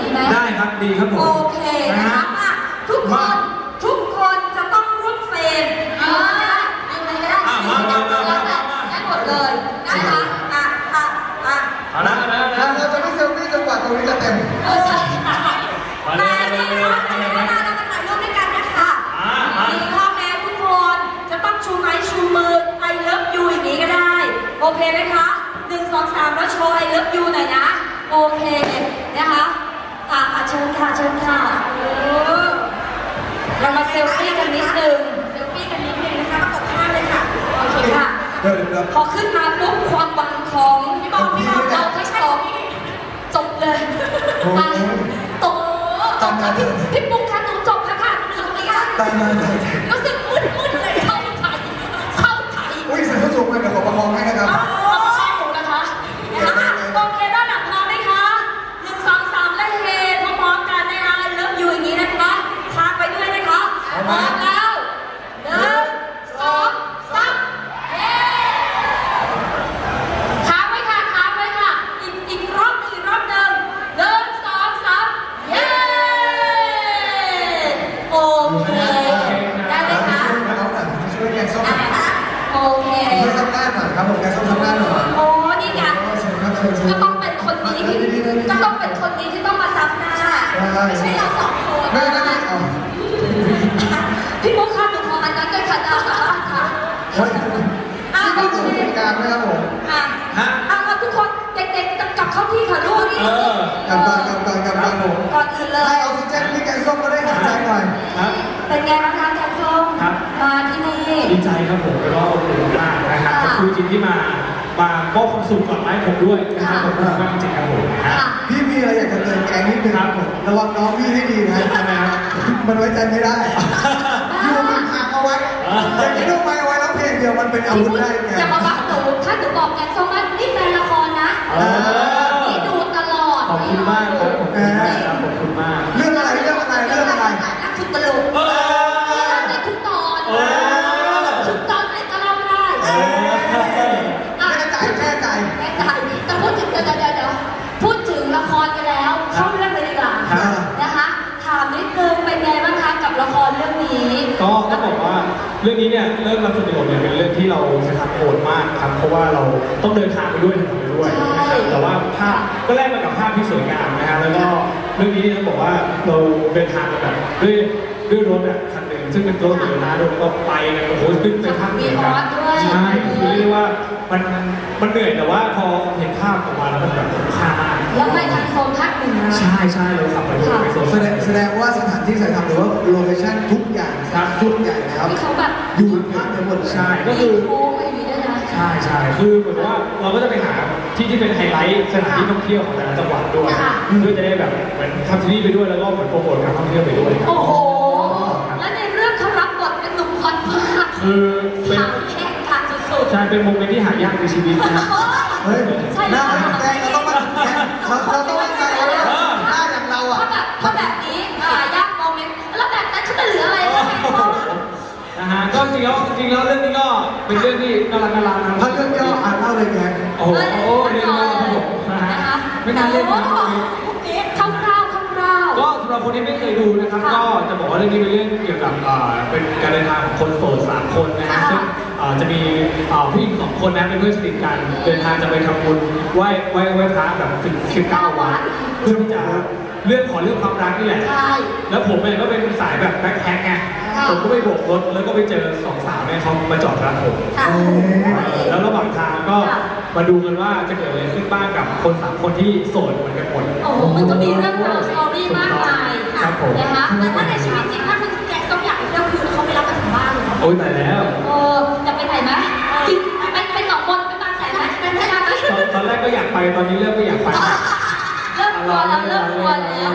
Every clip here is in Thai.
ดีไหมได้ครับดีครับผม โอเคนะคะมาทุกคน เรามาเซลฟี่กันนิดนึง เซลฟี่กันนิดนึงนะคะประกบข้างเลยค่ะ โอเคค่ะ เดี๋ยวเดี๋ยวพอขึ้นมาปุ๊บความหวังของพี่บอลพี่บอลเราทั้งสองจบเลยอะตกพี่พี่ปุ๊กคะหนูจบค่ะค่ะหนูจบค่ะตามมาตามมา รู้สึกมึนมึนเลยเข้าใจเข้าใจ อุ้ยเสียงเขาสูงไปเดี๋ยวขอประคองให้นะครับ เอาเอาข้อหนูนะคะนะคะโอเคด้านหลังพร้อมไหมคะหนึ่งสองสามและเฮพร้อมๆกันนะคะเลิฟอยู่อย่างนี้นะคะพาไปด้วยนะคะพร้อมแล้วหนึ่งสองสามเฮ้ค้างไว้ค่ะค้างไว้ค่ะ อีกอีกรอบหนึ่งอีกรอบหนึ่งหนึ่งสองสามเย้ โอเคได้ไหมคะเอาหน่อยช่วยแกงส้มหน่อยโอเค ช่วยซับหน้าหน่อยครับผมแกงส้มซับหน้าหน่อยโอ้นี่ไงเชิญครับเชิญเชิญก็ต้องเป็นคนนี้ที่ก็ต้องเป็นคนนี้ที่ต้องมาซับหน้าไม่ใช่เราสองคนไม่ไม่ไม่เอาพี่ปุ๊กค่ะหนูขออันนั้นด้วยค่ะได้ค่ะเฮ้ยที่นี่ตัวเป็นกลางนะครับผมอะฮะอะเอาทุกคนเด็กๆกลับเข้าที่ค่ะลูกนี่เออกลับมากลับ มากลับมาผมก่อนอื่นเลให้ยออกซิเจนพี่แกงส้มก็ได้หายใจหน่อยครับ เป็นไงบ้างคะแกงส้มครับ มาที่นี่ดีใจครับผมแล้วก็อบอุ่นมากนะครับขอบคุณจริงที่มา มามอบความสุขกลับมาให้ผมด้วยนะครับขอบคุณมากจริงๆครับผมนะค่ะ พี่มีอะไรอยากจะเตือนแกงนิดนึงครับผมระวังน้องพี่ให้ดีนะทำไมครับมันไว้ใจไม่ได้อยู่มันห่างเอาไว้อย่างนี้ต้องไปเอาไว้แล้วเพลงเดียวมันเป็นอาพี่วุธปุ๊กได้แกอย่ามาบักหนูถ้าหนูบอกแกงส้มว่านี่แฟนละครนะเออ นี่ดูตลอดขอบคุณมากครับขอบคุณมากครับขอบ คุณมาก เรื่องอะไรเรื่องอะไรเรื่องอะไร นักทุกตลกเออได้ทุกตอนเออ ทุกตอนไหนก็เล่าได้เอออะแน่ใจแน่ใจแม่จ๋าแต่พูดถึงเดี๋ยวเดี๋ยวเดี๋ยวพูดถึงละครกันแล้ว เข้าเรื่องเลยดีกว่าครับ นะคะ ถามนิดนึงเป็นไงบ้างคะกับละครเรื่องนี้ ก็ต้องบอกว่าเรื่องนี้เนี่ยเรื่องรับสุดโหดเนี่ยเป็นเรื่องที่เราจะทำโหดมากครับเพราะว่าเราต้องเดินทางไปด้วยทำไปด้วยนะครับแต่ว่าภาพก็แลกมากับภาพที่สวยงามนะฮะแล้วก็เรื่องนี้ต้องบอกว่าเราเดินทางกันแบบด้วยด้วยรถแบบคันหนึ่งซึ่งเป็นรถเหลือนะแล้วก็ไปกันโอ้โหขึ้นไปภาคเหนือกันใช่คือเรียกว่ามันมันเหนื่อยแต่ว่าพอเห็นภาพออกมาแล้วมันแบบคุ้มค่ามากแล้วไปทางโซนภาคเหนือใช่ใช่เราขับไปไปโซนแสดงแสดงว่าสถานที่ถ่ายทำหรือว่าโลเคชั่นทุกอย่างครับชุดใหญ่แล้วที่เขาแบบอยู่ภาคเหนือหมดเลยใช่ก็มีคือ ช่ใช่คือเหมือนกับว่าเราก็จะไปหาที่ที่เป็นไฮไลท์สถานที่ท่องเที่ยวของแต่ละจังหวัดด้วยค่ะ เพื่อจะได้แบบเหมือนทำซีรีส์ไปด้วยแล้วก็เหมือนโปรโมทการท่องเที่ยวไปด้วยโอ้โห และในเรื่องเขารับบทเป็นหนุ่มฮอตมากคือเป็นขาวแข็งขาดสุดๆใช่เป็นโมเมนต์ที่หายากในชีวิตนะ เฮ้ยใช่หแล้น้าวเหมือนแกงเราต้องมาแกงเราเราต้อง ก็จริงแล้วจริงแล้วเรื่องนี้ก็เป็นเรื่องที่น่ารักน่ารักนะถ้าเรื่องย่ออ่านเล่าเลยแกงโอ้โหเรื่องนี้ครับผมนะฮะไม่น่าเล่นนะคร่าวๆคร่าวๆก็สำหรับคนที่ไม่เคยดูนะครับ ก็จะบอกว่าเรื่องนี้เป็นเรื่องเกี่ยวกับเป็นการเดินทางของคนโสดสามคนนะฮะค่ะซึ่งจะมีผู้หญิงสองคนนะเป็นเพื่อนสนิทกันเดินทางจะไปทำบุญไหว้ไหว้ไหว้พระแบบสิบสิบเก้าวัดเพื่อที่จะเรื่องขอเรื่องความรักนี่แหละใช่แล้วผมเองก็เป็นสายแบบแบ็คแพ็คไง ผมก็ไปโบกรถแล้วก็ไปเจอสองสาวเนี่ยเขามาจอดรับผมค่ะ แล้วระหว่างทางก็ค่ะมาดูกันว่าจะเกิดอะไรขึ้นบ้างกับคนสามคนที่โสดเหมือนกันหมด โอ้โห มันก็มีเรื่องราวสตอรี่มากมายครับผม นะคะแต่ถ้าในชีวิตจริงถ้าคุณแจ็คต้องอยากไปเที่ยวคือเขาไปรับกันถึงบ้านเลยนะโอ้ยตายแล้ว เออจะไปไหนไหมจริงไปไปหนองมนต์ไปบางแสนไหมไปไหนไหม ตอนตอนแรกก็อยากไปตอนนี้เริ่มไม่อยากไปเริ่ม กลัวแล้วเริ่มกลัวแล้ว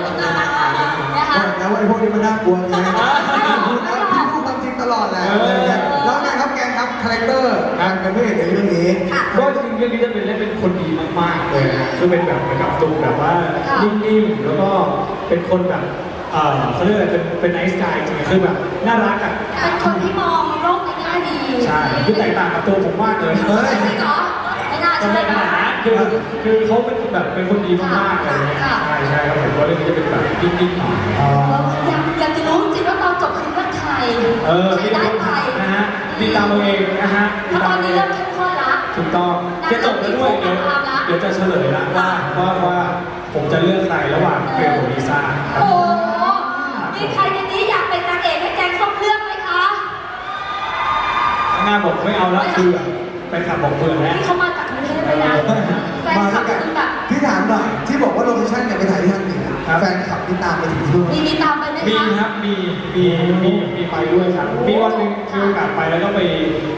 นะคะแล้วไอ้พวกนี้มันน่ากลัวไงพูดแล้วพี่พูดความจริงตลอดแหละแล้วไงครับแกงครับคาแรคเตอร์การเป็นพระเอกในเรื่องนี้ ก็จริงๆเรื่องนี้จะเป็นเล่นเป็นคนดีมากๆเลยนะคือเป็นแบบเหมือนกับตูแบบว่านิ่งๆแล้วก็เป็นคนแบบเออเขาเรียกอะไรเป็นเป็นไนท์สกายจริงๆคือแบบน่ารักอะเป็นคนที่มองโลกในแง่ดี ใช่คือแตกต่างกับตัวผมมากเลยเฮ้ย จริงเหรอไม่น่าก็ใช่ไม่ขนาดนั้นคือคือเขาเป็นแบบเป็นคนดีมากๆอะไรเงี้ยค่ะใช่ใช่ครับผมว่าเรื่องนี้จะเป็นแบบยิ่งๆหน่อยอ๋ออยากอยากจะรู้จริงๆว่าตอนจบคือเรื่องใครเออใครที่ได้เราไปนะฮะติดตามเอาเองนะฮะเพติดราะตตาอมนเอานี้เอเริ่งมเข้มข้นละถูกต้องจะจบแล้วด้วยเดี๋ยวเดี๋ยวจะเฉลยละว่าว่าว่าผมจะเลือกใครระหว่างเฟรมกับลิซ่าครับโอ้โหมีใครในนี้อยากเป็นนางเอกให้แกงส้มเลือกไหมคะข้างหน้าบอกไม่เอาละคือแฟนคลับบอกเบื่อแล้วนี่ เขามาจากกรุงเทพเลยนะแฟนมาคลัแล้บวกันคือแบบพี่ถามหน่อยที่บอกว่าโลเคชั่นเนี่ยไปถ่ายที่ทางเหนือครับ แฟนคลับที่ตามไปถึงที่นู่นมีมีตามไปไหมมีคะ ครับ มี มี มี มีไปด้วยครับ มีวันหนึงมีโอกาสไปแล้วก็ไป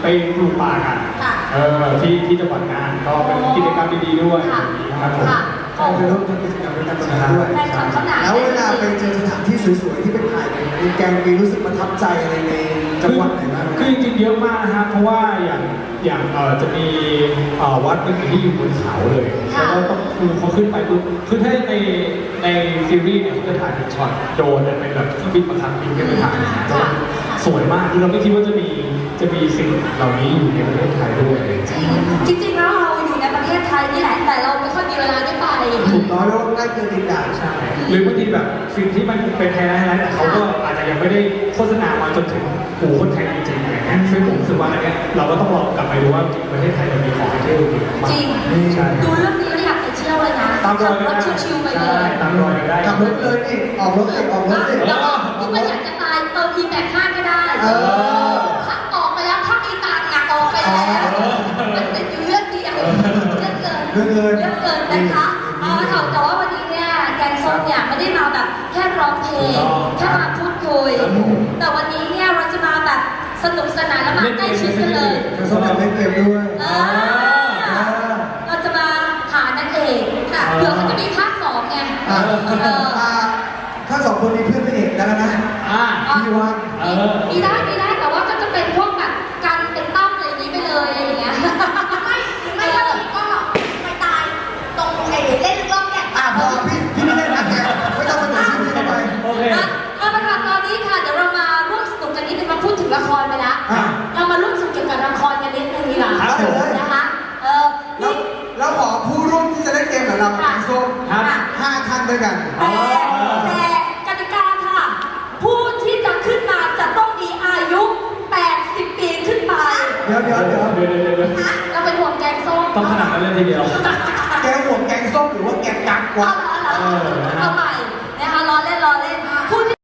ไปปลูกป่ากัน ค่ะเออที่ที่จังหวัดน่านก็เป็นกิจกรรมดีๆด้วยค่ะ ครับผม ค่ะก็ ไปร่วมทำกิจกรรมด้วยกันตรงนั้นด้วยแฟนคลับเขาหนา แล้วเวลาไปเจอสถานที่สวยๆที่ไปถ่ายกันในแกงมีรู้สึกประทับใจอะไรในจังหวัดไหนบ้างไหมคือจริงๆเยอะมากนะครับเพราะว่าอย่างอย่างเออจะมีเอ่อวัดหนึงที่อยู่บนเขาเลยค่ะแล้วก็ต้องคือเขาขึ้นไปปุ๊บคือถ้าในในซีรีส์เนี่ยเขาจะถ่ายเป็นช็อตโดรนเนี่ยเป็นแบบเครื่องบินประคับบินขึ้นไปถ่ายนะก็สวยมากคือเราไม่คิดว่าจะมีจะมีสิ่งเหล่านี้อยู่ในประเทศไทยด้วย จริงจริงๆแล้วเรา ไทยนี่แหละ แต่เราไม่ค่อยมีเวลาได้ไป ถูกน้อยแล้วใกล้เกินดินแดนใช่ หรือบางทีแบบสิ่งที่มันเป็นไฮไลท์ไฮไลท์แต่เขาก็อาจจะยังไม่ได้โฆษณามาจนถึงหูคนไทยจริงๆอย่างเงี้ยซึ่งผมรู้สึกว่าอันเนี้ยเราก็ต้องลองกลับไปดูว่าประเทศไทยเรามีของให้เที่ยวจริงๆมากจริง ใช่ ดูเรื่องนี้แล้วอยากไปเที่ยวเลยนะตามรอยขับกันรถได้ชิวๆไปเลใช่ยตามรอยกันได้ขับรถเลยนี่ออกรถสิออกรถสิแล้วก็ที่มันอยากจะตายเติมอีแบกห้าก็ได้เออ ถ้าออกไปแล้วถ้ามีตังค์อะออกไปแล้วมันติดอยู่เรื่องเดียวเรื่องเกินเรื่องเกินเรื่องเกินนะคะเอาละค่ะแต่ว่าวันนี้เนี่ยแกงส้มเนี่ยไม่ได้มาแบบแค่ร้องเพลงแค่มาพูดคุย แต่วันนี้เนี่ยเราจะมาแบบสนุกสนานและมาใกล้ชิดกันเลยจะสมัครเล่นเกมด้วยอ่าเราจะมาหานางเอกค่ะเผื่อเขาจะมีภาคสองไงอ่าเอออ่าถ้าสองคนนี้เพื่อนพระเอกได้แล้วนะอ่าพี่ว่าเออมีได้มีได้แต่ว่าก็จะเป็นพวก ละครไปแล้วอะเรามาร่วมสนุกเกี่ยวกับละครกันนิดนึงดีกว่าครับผม นะคะเออแล้วนี่แล้วขอผู้ร่วมที่จะเล่นเกมกับเราแกงส้มครับห้าท่านด้วยกัน แต่แต่กติกาค่ะ ผู้ที่จะขึ้นมาจะต้องมีอายุ 80 ปีขึ้นไปเดี๋ยวเดี๋ยวเดี๋ยวเดี๋ยวเดี๋ยวเดี๋ยวเราเป็นห่วงแกงส้มต้องขนาดนั้นเลยทีเดียว แกงหัวแกงส้มหรือว่าแกงกักเอาวะเหรอเอาเหรอเอาใหม่